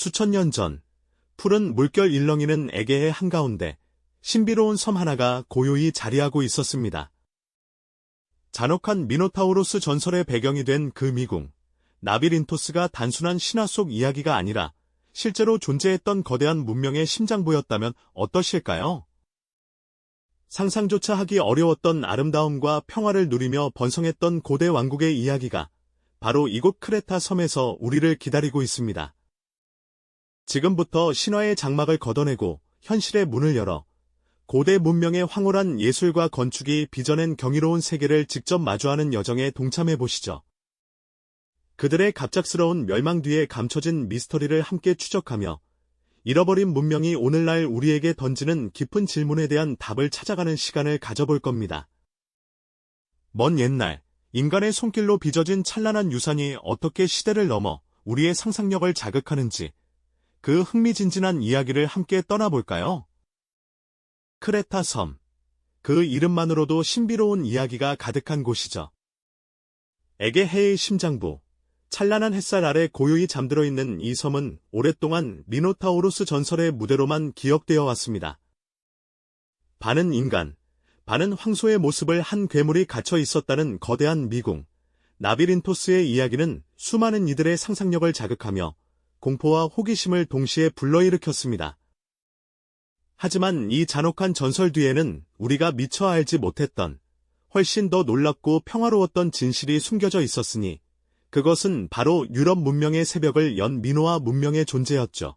수천 년 전, 푸른 물결 일렁이는 에게해 한가운데 신비로운 섬 하나가 고요히 자리하고 있었습니다. 잔혹한 미노타우로스 전설의 배경이 된 그 미궁, 나비린토스가 단순한 신화 속 이야기가 아니라 실제로 존재했던 거대한 문명의 심장부였다면 어떠실까요? 상상조차 하기 어려웠던 아름다움과 평화를 누리며 번성했던 고대 왕국의 이야기가 바로 이곳 크레타 섬에서 우리를 기다리고 있습니다. 지금부터 신화의 장막을 걷어내고 현실의 문을 열어 고대 문명의 황홀한 예술과 건축이 빚어낸 경이로운 세계를 직접 마주하는 여정에 동참해 보시죠. 그들의 갑작스러운 멸망 뒤에 감춰진 미스터리를 함께 추적하며 잃어버린 문명이 오늘날 우리에게 던지는 깊은 질문에 대한 답을 찾아가는 시간을 가져볼 겁니다. 먼 옛날, 인간의 손길로 빚어진 찬란한 유산이 어떻게 시대를 넘어 우리의 상상력을 자극하는지 그 흥미진진한 이야기를 함께 떠나볼까요? 크레타 섬. 그 이름만으로도 신비로운 이야기가 가득한 곳이죠. 에게해의 심장부. 찬란한 햇살 아래 고요히 잠들어 있는 이 섬은 오랫동안 미노타우로스 전설의 무대로만 기억되어 왔습니다. 반은 인간, 반은 황소의 모습을 한 괴물이 갇혀 있었다는 거대한 미궁. 나비린토스의 이야기는 수많은 이들의 상상력을 자극하며 공포와 호기심을 동시에 불러일으켰습니다. 하지만 이 잔혹한 전설 뒤에는 우리가 미처 알지 못했던 훨씬 더 놀랍고 평화로웠던 진실이 숨겨져 있었으니 그것은 바로 유럽 문명의 새벽을 연 미노아 문명의 존재였죠.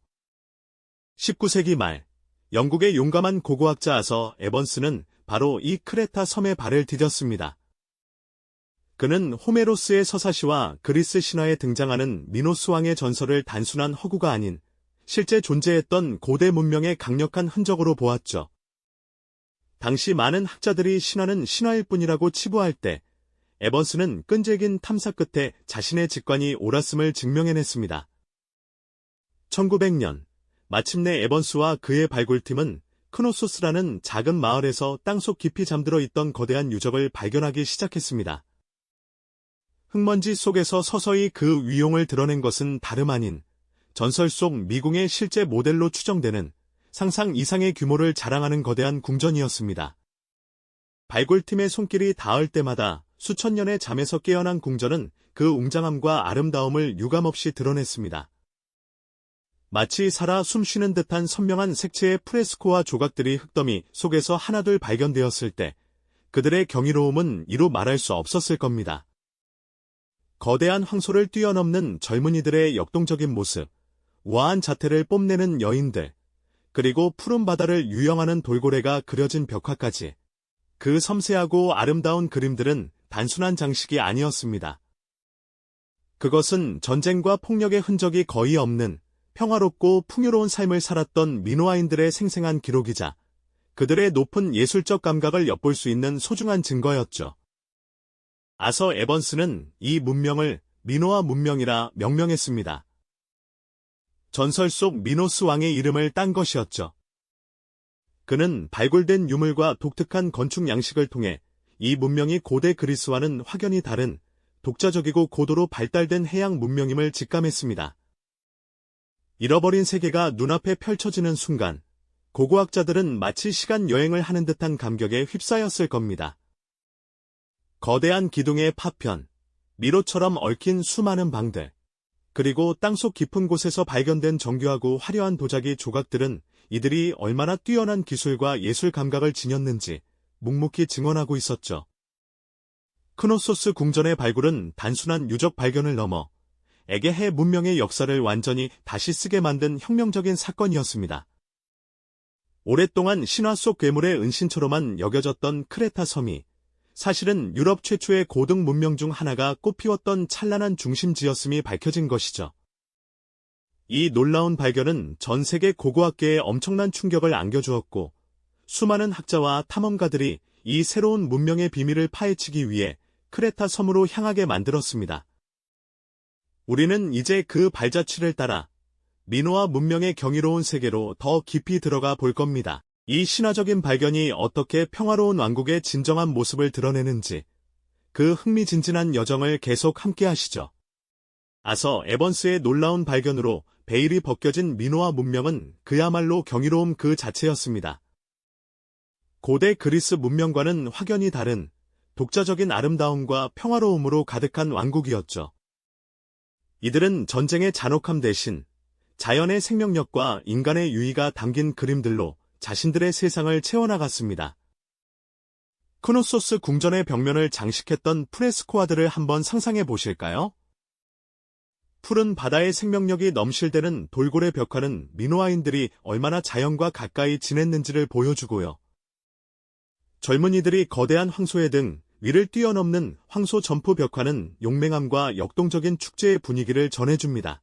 19세기 말 영국의 용감한 고고학자 아서 에번스는 바로 이 크레타 섬에 발을 디뎠습니다. 그는 호메로스의 서사시와 그리스 신화에 등장하는 미노스 왕의 전설을 단순한 허구가 아닌 실제 존재했던 고대 문명의 강력한 흔적으로 보았죠. 당시 많은 학자들이 신화는 신화일 뿐이라고 치부할 때 에번스는 끈질긴 탐사 끝에 자신의 직관이 옳았음을 증명해냈습니다. 1900년 마침내 에번스와 그의 발굴팀은 크노소스라는 작은 마을에서 땅속 깊이 잠들어 있던 거대한 유적을 발견하기 시작했습니다. 흙먼지 속에서 서서히 그 위용을 드러낸 것은 다름 아닌 전설 속 미궁의 실제 모델로 추정되는 상상 이상의 규모를 자랑하는 거대한 궁전이었습니다. 발굴팀의 손길이 닿을 때마다 수천 년의 잠에서 깨어난 궁전은 그 웅장함과 아름다움을 유감없이 드러냈습니다. 마치 살아 숨쉬는 듯한 선명한 색채의 프레스코와 조각들이 흙더미 속에서 하나둘 발견되었을 때 그들의 경이로움은 이루 말할 수 없었을 겁니다. 거대한 황소를 뛰어넘는 젊은이들의 역동적인 모습, 우아한 자태를 뽐내는 여인들, 그리고 푸른 바다를 유영하는 돌고래가 그려진 벽화까지 그 섬세하고 아름다운 그림들은 단순한 장식이 아니었습니다. 그것은 전쟁과 폭력의 흔적이 거의 없는 평화롭고 풍요로운 삶을 살았던 민호아인들의 생생한 기록이자 그들의 높은 예술적 감각을 엿볼 수 있는 소중한 증거였죠. 아서 에번스는 이 문명을 미노아 문명이라 명명했습니다. 전설 속 미노스 왕의 이름을 딴 것이었죠. 그는 발굴된 유물과 독특한 건축 양식을 통해 이 문명이 고대 그리스와는 확연히 다른 독자적이고 고도로 발달된 해양 문명임을 직감했습니다. 잃어버린 세계가 눈앞에 펼쳐지는 순간 고고학자들은 마치 시간 여행을 하는 듯한 감격에 휩싸였을 겁니다. 거대한 기둥의 파편, 미로처럼 얽힌 수많은 방들, 그리고 땅속 깊은 곳에서 발견된 정교하고 화려한 도자기 조각들은 이들이 얼마나 뛰어난 기술과 예술 감각을 지녔는지 묵묵히 증언하고 있었죠. 크노소스 궁전의 발굴은 단순한 유적 발견을 넘어 에게해 문명의 역사를 완전히 다시 쓰게 만든 혁명적인 사건이었습니다. 오랫동안 신화 속 괴물의 은신처로만 여겨졌던 크레타 섬이 사실은 유럽 최초의 고등 문명 중 하나가 꽃피웠던 찬란한 중심지였음이 밝혀진 것이죠. 이 놀라운 발견은 전 세계 고고학계에 엄청난 충격을 안겨주었고 수많은 학자와 탐험가들이 이 새로운 문명의 비밀을 파헤치기 위해 크레타 섬으로 향하게 만들었습니다. 우리는 이제 그 발자취를 따라 민호와 문명의 경이로운 세계로 더 깊이 들어가 볼 겁니다. 이 신화적인 발견이 어떻게 평화로운 왕국의 진정한 모습을 드러내는지 그 흥미진진한 여정을 계속 함께 하시죠. 아서 에번스의 놀라운 발견으로 베일이 벗겨진 민호화 문명은 그야말로 경이로움 그 자체였습니다. 고대 그리스 문명과는 확연히 다른 독자적인 아름다움과 평화로움으로 가득한 왕국이었죠. 이들은 전쟁의 잔혹함 대신 자연의 생명력과 인간의 유의가 담긴 그림들로 자신들의 세상을 채워나갔습니다. 크노소스 궁전의 벽면을 장식했던 프레스코아들을 한번 상상해 보실까요? 푸른 바다의 생명력이 넘실대는 돌고래 벽화는 미노아인들이 얼마나 자연과 가까이 지냈는지를 보여주고요. 젊은이들이 거대한 황소의 등 위를 뛰어넘는 황소 점프 벽화는 용맹함과 역동적인 축제의 분위기를 전해줍니다.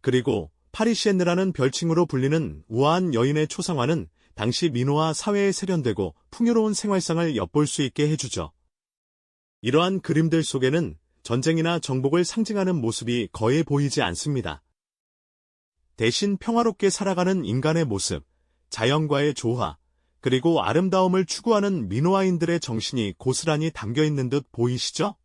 그리고 파리시엔느라는 별칭으로 불리는 우아한 여인의 초상화는 당시 민호와 사회에 세련되고 풍요로운 생활상을 엿볼 수 있게 해주죠. 이러한 그림들 속에는 전쟁이나 정복을 상징하는 모습이 거의 보이지 않습니다. 대신 평화롭게 살아가는 인간의 모습, 자연과의 조화, 그리고 아름다움을 추구하는 민호아인들의 정신이 고스란히 담겨 있는 듯 보이시죠?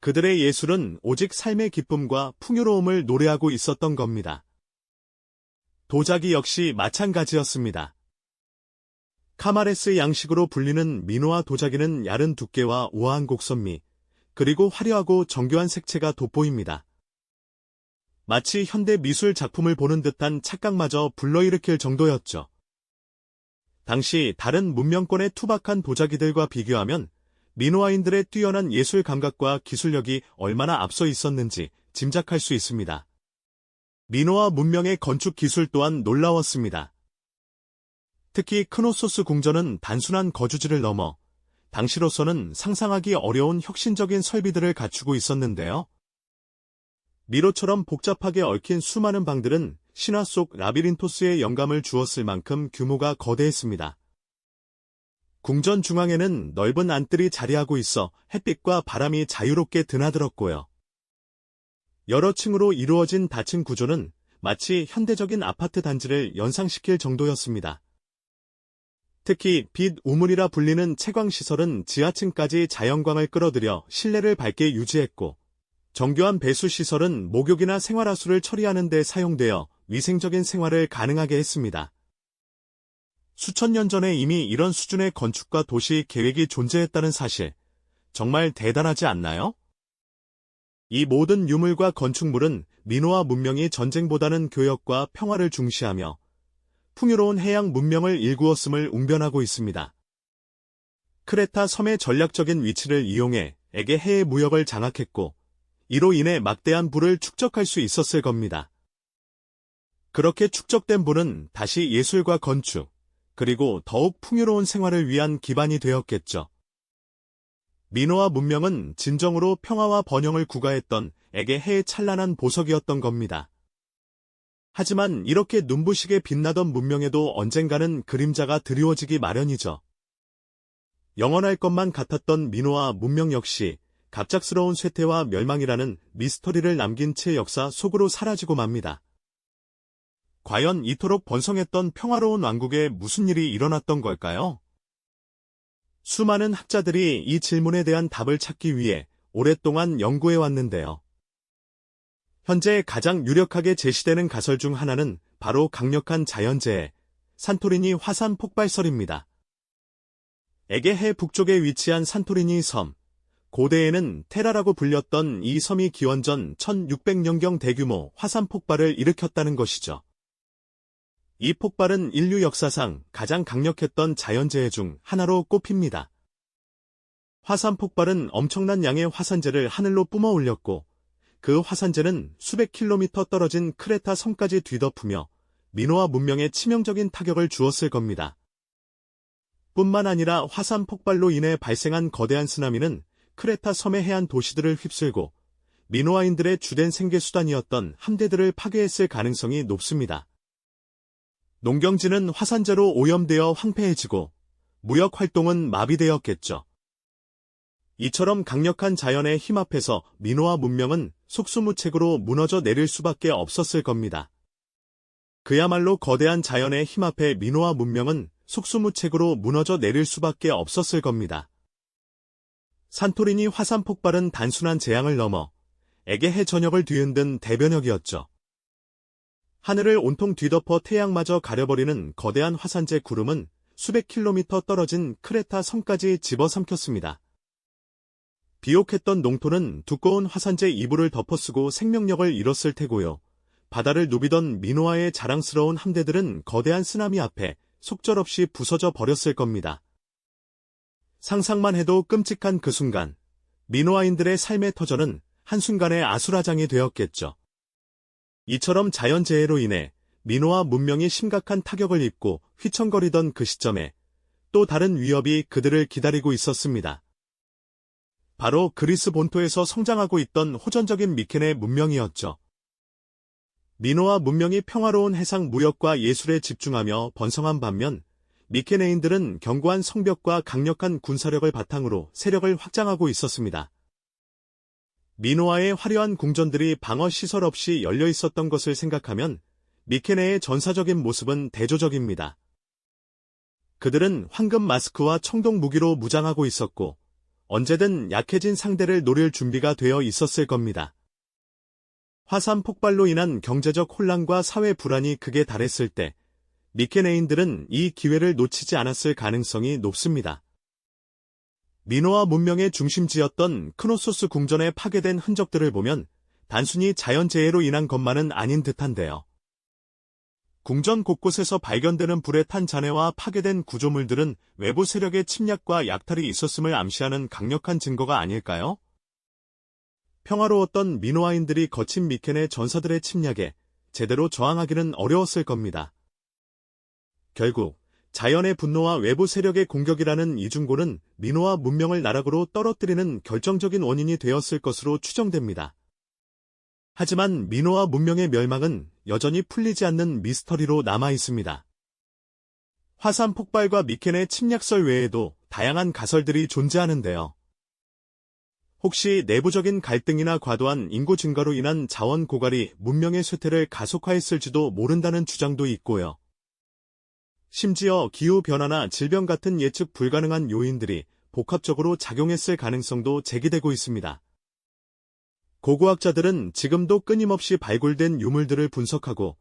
그들의 예술은 오직 삶의 기쁨과 풍요로움을 노래하고 있었던 겁니다. 도자기 역시 마찬가지였습니다. 카마레스 양식으로 불리는 민호아 도자기는 얇은 두께와 우아한 곡선미, 그리고 화려하고 정교한 색채가 돋보입니다. 마치 현대 미술 작품을 보는 듯한 착각마저 불러일으킬 정도였죠. 당시 다른 문명권의 투박한 도자기들과 비교하면 민호아인들의 뛰어난 예술 감각과 기술력이 얼마나 앞서 있었는지 짐작할 수 있습니다. 민호아 문명의 건축 기술 또한 놀라웠습니다. 특히 크노소스 궁전은 단순한 거주지를 넘어 당시로서는 상상하기 어려운 혁신적인 설비들을 갖추고 있었는데요. 미로처럼 복잡하게 얽힌 수많은 방들은 신화 속 라비린토스의 영감을 주었을 만큼 규모가 거대했습니다. 궁전 중앙에는 넓은 안뜰이 자리하고 있어 햇빛과 바람이 자유롭게 드나들었고요. 여러 층으로 이루어진 다층 구조는 마치 현대적인 아파트 단지를 연상시킬 정도였습니다. 특히 빛 우물이라 불리는 채광시설은 지하층까지 자연광을 끌어들여 실내를 밝게 유지했고 정교한 배수시설은 목욕이나 생활하수를 처리하는 데 사용되어 위생적인 생활을 가능하게 했습니다. 수천 년 전에 이미 이런 수준의 건축과 도시 계획이 존재했다는 사실, 정말 대단하지 않나요? 이 모든 유물과 건축물은 민호와 문명이 전쟁보다는 교역과 평화를 중시하며 풍요로운 해양 문명을 일구었음을 웅변하고 있습니다. 크레타 섬의 전략적인 위치를 이용해 에게 해의 무역을 장악했고 이로 인해 막대한 부를 축적할 수 있었을 겁니다. 그렇게 축적된 부는 다시 예술과 건축, 그리고 더욱 풍요로운 생활을 위한 기반이 되었겠죠. 민호와 문명은 진정으로 평화와 번영을 구가했던 에게 해의 찬란한 보석이었던 겁니다. 하지만 이렇게 눈부시게 빛나던 문명에도 언젠가는 그림자가 드리워지기 마련이죠. 영원할 것만 같았던 민호와 문명 역시 갑작스러운 쇠퇴와 멸망이라는 미스터리를 남긴 채 역사 속으로 사라지고 맙니다. 과연 이토록 번성했던 평화로운 왕국에 무슨 일이 일어났던 걸까요? 수많은 학자들이 이 질문에 대한 답을 찾기 위해 오랫동안 연구해 왔는데요. 현재 가장 유력하게 제시되는 가설 중 하나는 바로 강력한 자연재해, 산토리니 화산 폭발설입니다. 에게해 북쪽에 위치한 산토리니 섬, 고대에는 테라라고 불렸던 이 섬이 기원전 1600년경 대규모 화산 폭발을 일으켰다는 것이죠. 이 폭발은 인류 역사상 가장 강력했던 자연재해 중 하나로 꼽힙니다. 화산 폭발은 엄청난 양의 화산재를 하늘로 뿜어 올렸고 그 화산재는 수백 킬로미터 떨어진 크레타 섬까지 뒤덮으며 민호와 문명에 치명적인 타격을 주었을 겁니다. 뿐만 아니라 화산 폭발로 인해 발생한 거대한 쓰나미는 크레타 섬의 해안 도시들을 휩쓸고 민호아인들의 주된 생계수단이었던 함대들을 파괴했을 가능성이 높습니다. 농경지는 화산재로 오염되어 황폐해지고 무역 활동은 마비되었겠죠. 이처럼 강력한 자연의 힘 앞에서 민호와 문명은 속수무책으로 무너져 내릴 수밖에 없었을 겁니다. 그야말로 거대한 자연의 힘 앞에 민호와 문명은 속수무책으로 무너져 내릴 수밖에 없었을 겁니다. 산토리니 화산 폭발은 단순한 재앙을 넘어 에게 해 전역을 뒤흔든 대변역이었죠. 하늘을 온통 뒤덮어 태양마저 가려버리는 거대한 화산재 구름은 수백 킬로미터 떨어진 크레타 섬까지 집어삼켰습니다. 비옥했던 농토는 두꺼운 화산재 이불을 덮어쓰고 생명력을 잃었을 테고요. 바다를 누비던 미노아의 자랑스러운 함대들은 거대한 쓰나미 앞에 속절없이 부서져 버렸을 겁니다. 상상만 해도 끔찍한 그 순간, 미노아인들의 삶의 터전은 한순간에 아수라장이 되었겠죠. 이처럼 자연재해로 인해 민호와 문명이 심각한 타격을 입고 휘청거리던 그 시점에 또 다른 위협이 그들을 기다리고 있었습니다. 바로 그리스 본토에서 성장하고 있던 호전적인 미켄의 문명이었죠. 민호와 문명이 평화로운 해상 무역과 예술에 집중하며 번성한 반면 미케네인들은 견고한 성벽과 강력한 군사력을 바탕으로 세력을 확장하고 있었습니다. 민호와의 화려한 궁전들이 방어 시설 없이 열려 있었던 것을 생각하면 미케네의 전사적인 모습은 대조적입니다. 그들은 황금 마스크와 청동 무기로 무장하고 있었고 언제든 약해진 상대를 노릴 준비가 되어 있었을 겁니다. 화산 폭발로 인한 경제적 혼란과 사회 불안이 극에 달했을 때 미케네인들은 이 기회를 놓치지 않았을 가능성이 높습니다. 민호와 문명의 중심지였던 크노소스 궁전에 파괴된 흔적들을 보면 단순히 자연재해로 인한 것만은 아닌 듯한데요. 궁전 곳곳에서 발견되는 불에 탄 잔해와 파괴된 구조물들은 외부 세력의 침략과 약탈이 있었음을 암시하는 강력한 증거가 아닐까요? 평화로웠던 민호아인들이 거친 미켄의 전사들의 침략에 제대로 저항하기는 어려웠을 겁니다. 결국 자연의 분노와 외부 세력의 공격이라는 이중고는 민호와 문명을 나락으로 떨어뜨리는 결정적인 원인이 되었을 것으로 추정됩니다. 하지만 민호와 문명의 멸망은 여전히 풀리지 않는 미스터리로 남아 있습니다. 화산 폭발과 미켄의 침략설 외에도 다양한 가설들이 존재하는데요. 혹시 내부적인 갈등이나 과도한 인구 증가로 인한 자원 고갈이 문명의 쇠퇴를 가속화했을지도 모른다는 주장도 있고요. 심지어 기후변화나 질병 같은 예측 불가능한 요인들이 복합적으로 작용했을 가능성도 제기되고 있습니다. 고고학자들은 지금도 끊임없이 발굴된 유물들을 분석하고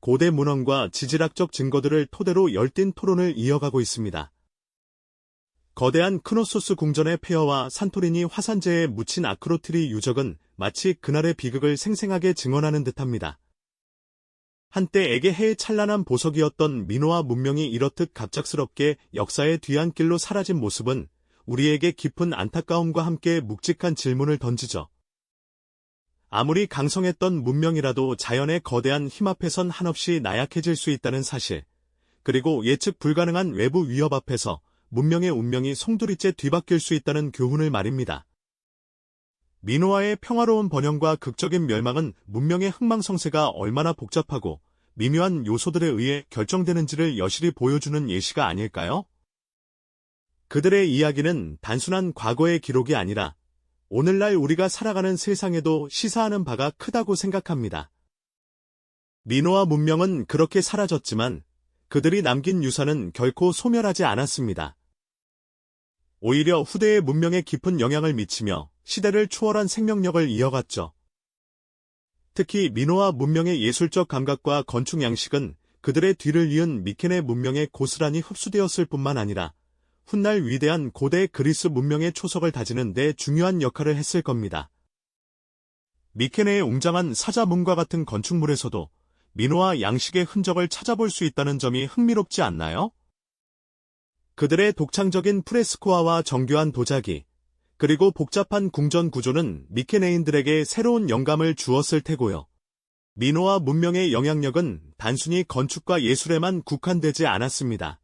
고대 문헌과 지질학적 증거들을 토대로 열띤 토론을 이어가고 있습니다. 거대한 크노소스 궁전의 폐허와 산토리니 화산재에 묻힌 아크로트리 유적은 마치 그날의 비극을 생생하게 증언하는 듯합니다. 한때 에게해의 찬란한 보석이었던 민호와 문명이 이렇듯 갑작스럽게 역사의 뒤안길로 사라진 모습은 우리에게 깊은 안타까움과 함께 묵직한 질문을 던지죠. 아무리 강성했던 문명이라도 자연의 거대한 힘 앞에선 한없이 나약해질 수 있다는 사실, 그리고 예측 불가능한 외부 위협 앞에서 문명의 운명이 송두리째 뒤바뀔 수 있다는 교훈을 말입니다. 민호와의 평화로운 번영과 극적인 멸망은 문명의 흥망성쇠가 얼마나 복잡하고 미묘한 요소들에 의해 결정되는지를 여실히 보여주는 예시가 아닐까요? 그들의 이야기는 단순한 과거의 기록이 아니라 오늘날 우리가 살아가는 세상에도 시사하는 바가 크다고 생각합니다. 민호와 문명은 그렇게 사라졌지만 그들이 남긴 유산은 결코 소멸하지 않았습니다. 오히려 후대의 문명에 깊은 영향을 미치며 시대를 초월한 생명력을 이어갔죠. 특히 민호와 문명의 예술적 감각과 건축 양식은 그들의 뒤를 이은 미켄의 문명에 고스란히 흡수되었을 뿐만 아니라 훗날 위대한 고대 그리스 문명의 초석을 다지는 데 중요한 역할을 했을 겁니다. 미케네의 웅장한 사자문과 같은 건축물에서도 민호와 양식의 흔적을 찾아볼 수 있다는 점이 흥미롭지 않나요? 그들의 독창적인 프레스코아와 정교한 도자기, 그리고 복잡한 궁전 구조는 미케네인들에게 새로운 영감을 주었을 테고요. 민호와 문명의 영향력은 단순히 건축과 예술에만 국한되지 않았습니다.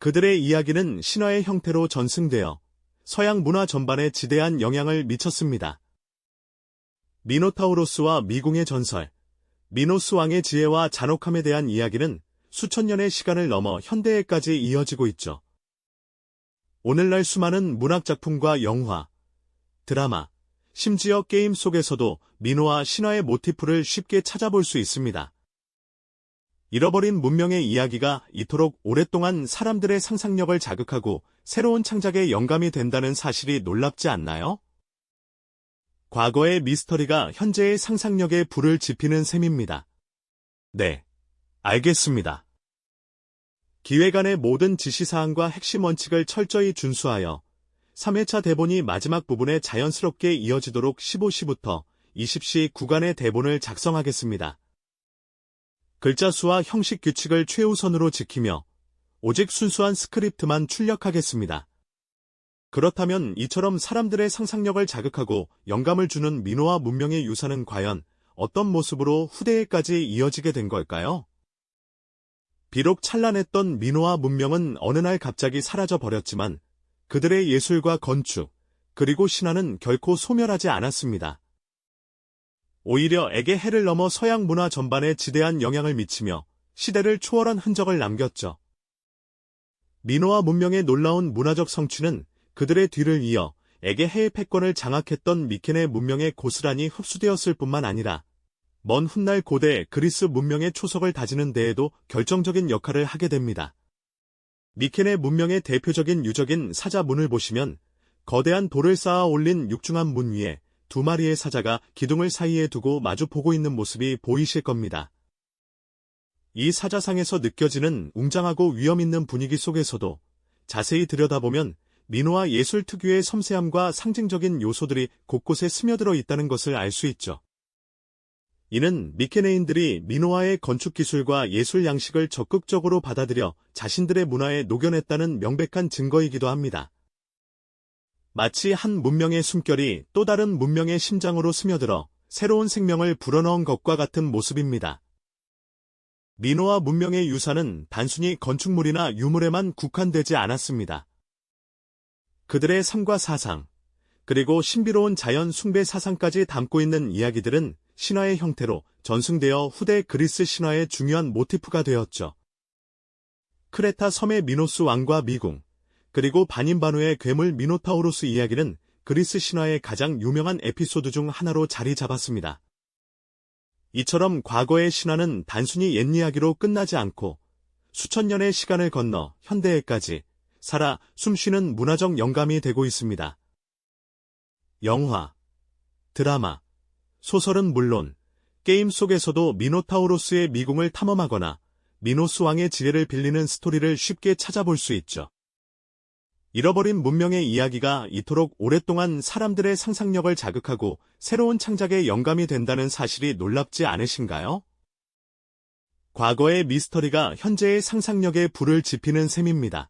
그들의 이야기는 신화의 형태로 전승되어 서양 문화 전반에 지대한 영향을 미쳤습니다. 미노타우로스와 미궁의 전설, 미노스 왕의 지혜와 잔혹함에 대한 이야기는 수천 년의 시간을 넘어 현대에까지 이어지고 있죠. 오늘날 수많은 문학작품과 영화, 드라마, 심지어 게임 속에서도 민호와 신화의 모티프를 쉽게 찾아볼 수 있습니다. 잃어버린 문명의 이야기가 이토록 오랫동안 사람들의 상상력을 자극하고 새로운 창작의 영감이 된다는 사실이 놀랍지 않나요? 과거의 미스터리가 현재의 상상력에 불을 지피는 셈입니다. 네, 알겠습니다. 기획안의 모든 지시사항과 핵심 원칙을 철저히 준수하여 3회차 대본이 마지막 부분에 자연스럽게 이어지도록 15시부터 20시 구간의 대본을 작성하겠습니다. 글자 수와 형식 규칙을 최우선으로 지키며 오직 순수한 스크립트만 출력하겠습니다. 그렇다면 이처럼 사람들의 상상력을 자극하고 영감을 주는 민호와 문명의 유산은 과연 어떤 모습으로 후대에까지 이어지게 된 걸까요? 비록 찬란했던 민호와 문명은 어느 날 갑자기 사라져 버렸지만 그들의 예술과 건축, 그리고 신화는 결코 소멸하지 않았습니다. 오히려 에게 해를 넘어 서양 문화 전반에 지대한 영향을 미치며 시대를 초월한 흔적을 남겼죠. 민호와 문명의 놀라운 문화적 성취는 그들의 뒤를 이어 에게 해의 패권을 장악했던 미켄의 문명에 고스란히 흡수되었을 뿐만 아니라 먼 훗날 고대 그리스 문명의 초석을 다지는 데에도 결정적인 역할을 하게 됩니다. 미켄의 문명의 대표적인 유적인 사자문을 보시면 거대한 돌을 쌓아 올린 육중한 문 위에 두 마리의 사자가 기둥을 사이에 두고 마주 보고 있는 모습이 보이실 겁니다. 이 사자상에서 느껴지는 웅장하고 위험 있는 분위기 속에서도 자세히 들여다보면 민호와 예술 특유의 섬세함과 상징적인 요소들이 곳곳에 스며들어 있다는 것을 알 수 있죠. 이는 미케네인들이 민호화의 건축 기술과 예술 양식을 적극적으로 받아들여 자신들의 문화에 녹여냈다는 명백한 증거이기도 합니다. 마치 한 문명의 숨결이 또 다른 문명의 심장으로 스며들어 새로운 생명을 불어넣은 것과 같은 모습입니다. 민호화 문명의 유산은 단순히 건축물이나 유물에만 국한되지 않았습니다. 그들의 삶과 사상, 그리고 신비로운 자연 숭배 사상까지 담고 있는 이야기들은 신화의 형태로 전승되어 후대 그리스 신화의 중요한 모티프가 되었죠. 크레타 섬의 미노스 왕과 미궁, 그리고 반인반우의 괴물 미노타우로스 이야기는 그리스 신화의 가장 유명한 에피소드 중 하나로 자리 잡았습니다. 이처럼 과거의 신화는 단순히 옛 이야기로 끝나지 않고 수천 년의 시간을 건너 현대에까지 살아 숨쉬는 문화적 영감이 되고 있습니다. 영화, 드라마, 소설은 물론 게임 속에서도 미노타우로스의 미궁을 탐험하거나 미노스 왕의 지혜를 빌리는 스토리를 쉽게 찾아볼 수 있죠. 잃어버린 문명의 이야기가 이토록 오랫동안 사람들의 상상력을 자극하고 새로운 창작의 영감이 된다는 사실이 놀랍지 않으신가요? 과거의 미스터리가 현재의 상상력에 불을 지피는 셈입니다.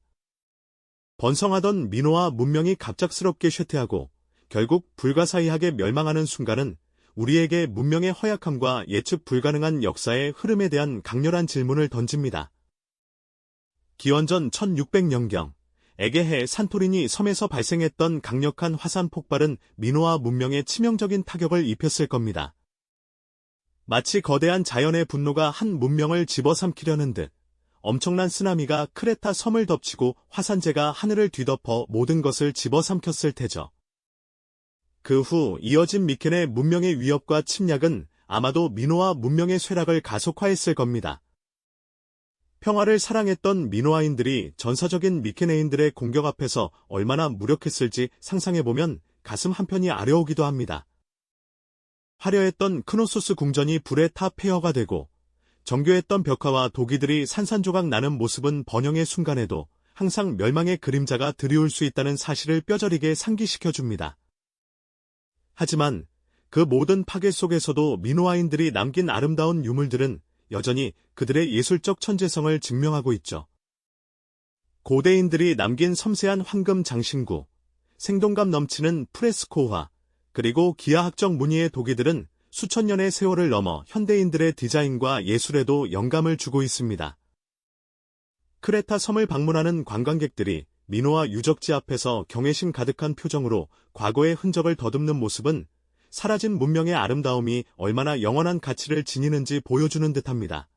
번성하던 민호와 문명이 갑작스럽게 쇠퇴하고 결국 불가사의하게 멸망하는 순간은 우리에게 문명의 허약함과 예측 불가능한 역사의 흐름에 대한 강렬한 질문을 던집니다. 기원전 1600년경 에게해 산토리니 섬에서 발생했던 강력한 화산 폭발은 민호와 문명에 치명적인 타격을 입혔을 겁니다. 마치 거대한 자연의 분노가 한 문명을 집어삼키려는 듯 엄청난 쓰나미가 크레타 섬을 덮치고 화산재가 하늘을 뒤덮어 모든 것을 집어삼켰을 테죠. 그 후 이어진 미켄의 문명의 위협과 침략은 아마도 민호와 문명의 쇠락을 가속화했을 겁니다. 평화를 사랑했던 민호아인들이 전사적인 미케네인들의 공격 앞에서 얼마나 무력했을지 상상해보면 가슴 한편이 아려오기도 합니다. 화려했던 크노소스 궁전이 불의 타 폐허가 되고 정교했던 벽화와 도기들이 산산조각 나는 모습은 번영의 순간에도 항상 멸망의 그림자가 드리울 수 있다는 사실을 뼈저리게 상기시켜줍니다. 하지만 그 모든 파괴 속에서도 민호아인들이 남긴 아름다운 유물들은 여전히 그들의 예술적 천재성을 증명하고 있죠. 고대인들이 남긴 섬세한 황금 장신구, 생동감 넘치는 프레스코화, 그리고 기하학적 무늬의 도기들은 수천 년의 세월을 넘어 현대인들의 디자인과 예술에도 영감을 주고 있습니다. 크레타 섬을 방문하는 관광객들이 민호와 유적지 앞에서 경외심 가득한 표정으로 과거의 흔적을 더듬는 모습은 사라진 문명의 아름다움이 얼마나 영원한 가치를 지니는지 보여주는 듯합니다.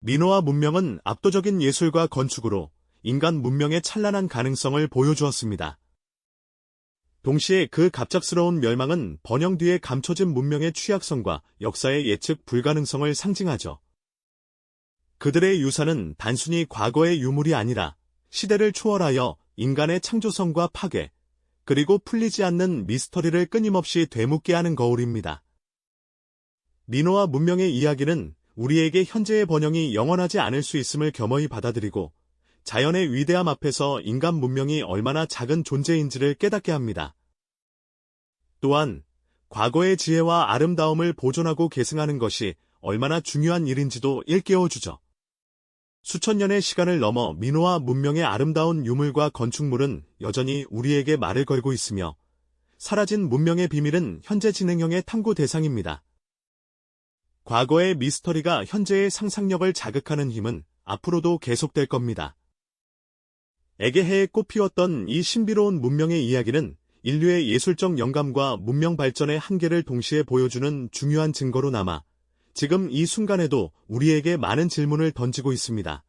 민호와 문명은 압도적인 예술과 건축으로 인간 문명의 찬란한 가능성을 보여주었습니다. 동시에 그 갑작스러운 멸망은 번영 뒤에 감춰진 문명의 취약성과 역사의 예측 불가능성을 상징하죠. 그들의 유산은 단순히 과거의 유물이 아니라 시대를 초월하여 인간의 창조성과 파괴, 그리고 풀리지 않는 미스터리를 끊임없이 되묻게 하는 거울입니다. 니노와 문명의 이야기는 우리에게 현재의 번영이 영원하지 않을 수 있음을 겸허히 받아들이고 자연의 위대함 앞에서 인간 문명이 얼마나 작은 존재인지를 깨닫게 합니다. 또한 과거의 지혜와 아름다움을 보존하고 계승하는 것이 얼마나 중요한 일인지도 일깨워주죠. 수천 년의 시간을 넘어 민호와 문명의 아름다운 유물과 건축물은 여전히 우리에게 말을 걸고 있으며 사라진 문명의 비밀은 현재 진행형의 탐구 대상입니다. 과거의 미스터리가 현재의 상상력을 자극하는 힘은 앞으로도 계속될 겁니다. 에게해에 꽃피웠던 이 신비로운 문명의 이야기는 인류의 예술적 영감과 문명 발전의 한계를 동시에 보여주는 중요한 증거로 남아 지금 이 순간에도 우리에게 많은 질문을 던지고 있습니다.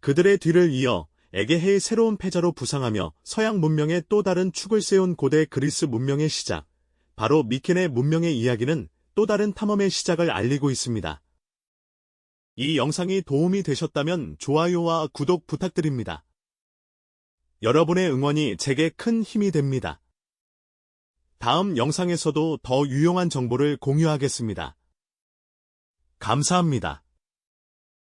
그들의 뒤를 이어 에게해의 새로운 패자로 부상하며 서양 문명의 또 다른 축을 세운 고대 그리스 문명의 시작, 바로 미켄의 문명의 이야기는 또 다른 탐험의 시작을 알리고 있습니다. 이 영상이 도움이 되셨다면 좋아요와 구독 부탁드립니다. 여러분의 응원이 제게 큰 힘이 됩니다. 다음 영상에서도 더 유용한 정보를 공유하겠습니다. 감사합니다.